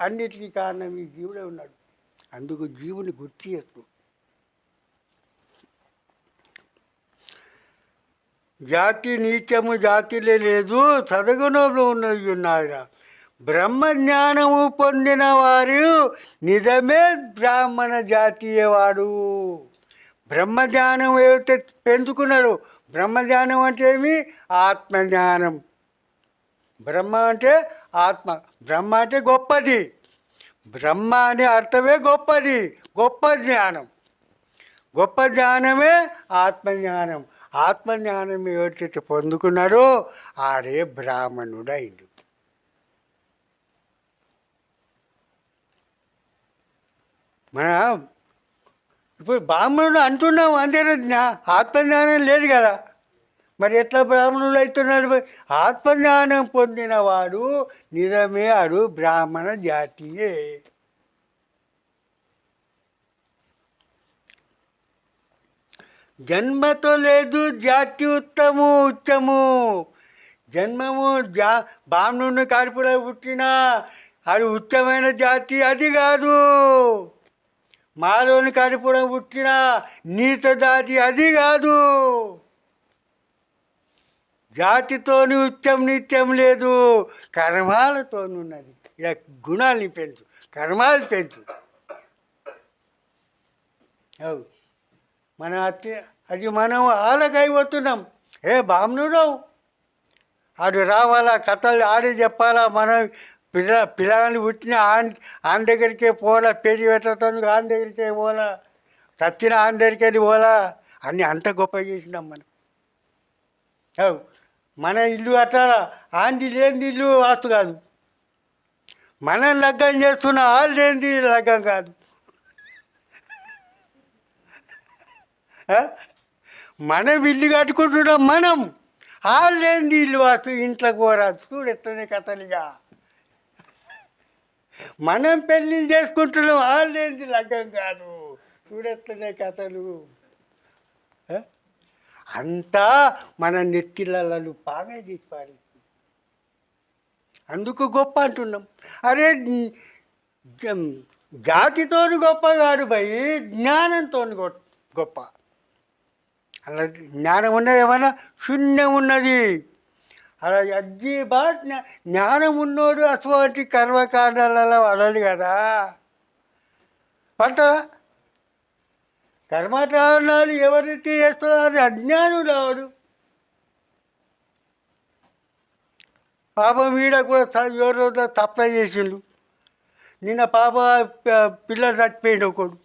అన్నిటికీ కారణం ఈ జీవుడే ఉన్నాడు. అందుకు జీవుని గుర్తు చేస్తు. జాతి నీచము జాతిలే లేదు సదగుణంలో ఉన్నది ఉన్నాడు బ్రహ్మ జ్ఞానము పొందిన వారు నిజమే బ్రాహ్మణ జాతీయవాడు. బ్రహ్మ జ్ఞానం పెంచుకున్నాడు? బ్రహ్మ జ్ఞానం అంటే ఏమి? ఆత్మజ్ఞానం. బ్రహ్మ అంటే ఆత్మ. బ్రహ్మ అంటే గొప్పది. బ్రహ్మ అనే అర్థమే గొప్పది. గొప్ప జ్ఞానం. గొప్ప జ్ఞానమే ఆత్మజ్ఞానం. ఆత్మజ్ఞానం ఎవరికైతే పొందుకున్నాడో ఆడే బ్రాహ్మణుడు మన ఇప్పుడు బ్రాహ్మణుడు అంటున్నాం అందరూ జ్ఞా ఆత్మజ్ఞానం లేదు కదా. మరి ఎట్లా బ్రాహ్మణుడు అవుతున్నాడు ఆత్మజ్ఞానం పొందినవాడు నిజమే అడు బ్రాహ్మణ జాతీయే. జన్మతో లేదు జాతి ఉత్తము ఉచ్చము జన్మము జా బ్రాహ్మణుని కడుపులో పుట్టిన అది ఉత్తమైన జాతి అది కాదు. మాలోని కడుపులో పుట్టిన నీత జాతి అది కాదు. జాతితోని ఉత్తం నిత్యం లేదు కర్మాలతోనున్నది ఇలా ఇక గుణాలని పెంచు కర్మాలు పెంచు. అవు. మన అతి అది మనం ఆలకైపోతున్నాం ఏ బామ్నుడవు ఆడు రావాలా కథలు ఆడే చెప్పాలా మనం పిల్ల పిల్లగాని పుట్టిన ఆన్ ఆన్ దగ్గరికే పోలా పేరు పెట్టేందుకు ఆన్ దగ్గరికే పోలా చచ్చిన ఆన్ దగ్గరికే పోలా అన్నీ అంత గొప్ప చేసినాం మనం. అవు. మన ఇల్లు అట్లా ఆంది లేనిది ఇల్లు వాస్తు కాదు. మనం లగ్గం చేస్తున్న వాళ్ళు లేనిది లగ్గం కాదు. మనం ఇల్లు కట్టుకుంటున్నాం మనం. వాళ్ళు లేనిది ఇల్లు వాస్తు ఇంట్లోకి పోరాదు. చూడు ఎట్లనే కథలుగా. మనం పెళ్ళి చేసుకుంటున్నాం వాళ్ళు లేనిది లగ్గం కాదు. చూడట్లనే కథలు. అంతా మన నెత్తిళ్ళలు బాగా చేసి పారేస్తుంది. అందుకు గొప్ప అంటున్నాం. అరే జ- జాతితోని గొప్ప కాదు భయ్ జ్ఞానంతో గొప్ప. అలా జ్ఞానం ఉన్నది ఏమైనా శూన్యం ఉన్నది. అలా అజ్జి బా జ్ఞానం ఉన్నోడు అటువంటి కర్మకాండాలలో పడాలి కదా. పంట కర్మకారణాలు ఎవరైతే చేస్తున్నారో అజ్ఞానుడు రావడు పాపం వీడ కూడా ఎవరి ఎవరో తప్ప చేసిండు. నిన్న పాప పిల్లలు చచ్చిపోయిండు ఒకడు.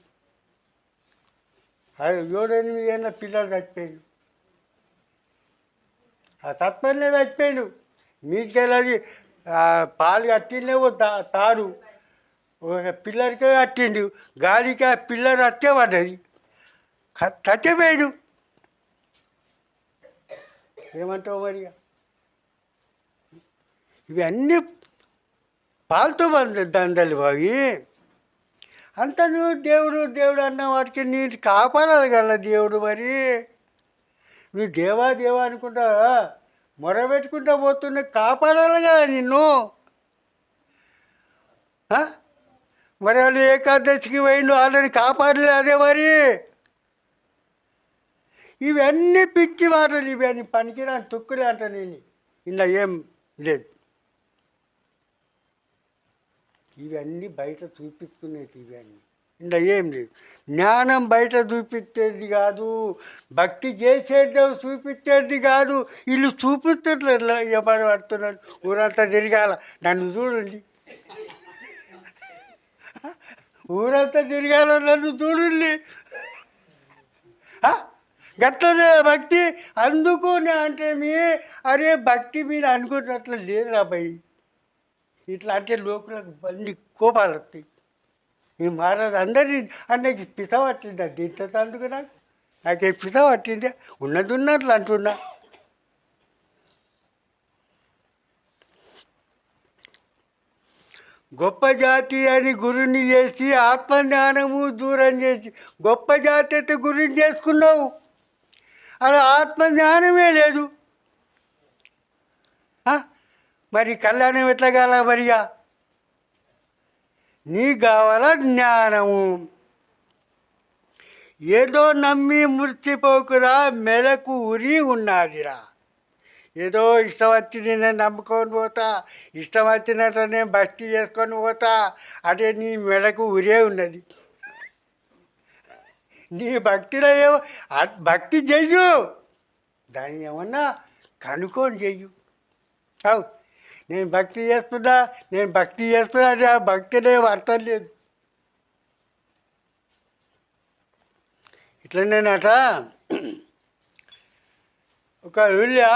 అది ఏడు ఎనిమిది ఏళ్ళ పిల్లలు చచ్చిపోయిండు? ఆ తప్పనే చచ్చిపోయిండు. మీకెళ్ళది పాలు కట్టిండే తా తాడు. ఒక పిల్లరికే కట్టిండు. గాలికి ఆ పిల్లలు అట్టే పడ్డది. క- ఏమంటావు మరి? ఇవన్నీ పాలతో దందలు దండలు బావి. అంత నువ్వు దేవుడు దేవుడు అన్న వాటికి నేను కాపాడాలి కదా దేవుడు మరి. నువ్వు దేవా దేవా అనుకుంటా మొరబెట్టుకుంటా పోతున్నా కాపాడాలి కదా నిన్ను. మరి వాళ్ళు ఏకాదశికి పోయిండు వాళ్ళని కాపాడలే అదే మరి. ఇవన్నీ పిచ్చి మాటలు ఇవన్నీ పనికిరాని తుక్కులే అంట నేను. ఇలా ఏం లేదు. ఇవన్నీ బయట చూపించుకునేది ఇవన్నీ. ఇంకా ఏం లేదు. జ్ఞానం బయట చూపించేది కాదు. భక్తి చేసేది చూపించేది కాదు. వీళ్ళు చూపిస్తట్లేదు ఎవరు పడుతున్నారు? ఊరంతా తిరగాల. నన్ను చూడండి. ఊరంతా తిరగాల. నన్ను చూడండి. గట్లనే భక్తి. అందుకునే అంటే మీ అరే భక్తి మీరు అనుకున్నట్లు లేదు అబ్బాయి ఇట్లా అంటే లోకులకు బండి కోపాలు వస్తాయి. ఈ మహారాజు అందరి అన్నకి పిత పట్టిందా దీంతో అందుకు నాకు? నాకేం పిత పట్టింది ఉన్నది ఉన్నట్లు అంటున్నా. గొప్ప జాతి అని గురుని చేసి ఆత్మజ్ఞానము దూరం చేసి గొప్ప జాతి అయితే గురుని చేసుకున్నావు. అలా ఆత్మజ్ఞానమే లేదు. మరి కళ్యాణం ఎట్లా కాల మరిగా నీకు కావాల జ్ఞానము. ఏదో నమ్మి మృతిపోకురా మెలకు ఉరి ఉన్నాదిరా. ఏదో ఇష్టం వచ్చింది నేను నమ్ముకొని పోతా ఇష్టం వచ్చినట్టు నేను భక్తి చేసుకొని పోతా అంటే నీ మెడకు ఉరే ఉన్నది. నీ భక్తిలో ఏమో భక్తి చెయ్యు. దాన్ని ఏమన్నా కనుక్కొని చెయ్యు. అవు నేను భక్తి చేస్తున్నా నేను భక్తి చేస్తున్నా అంటే ఆ భక్తినే అర్థం లేదు. ఇట్లనేనట. ఒక ఊళ్ళో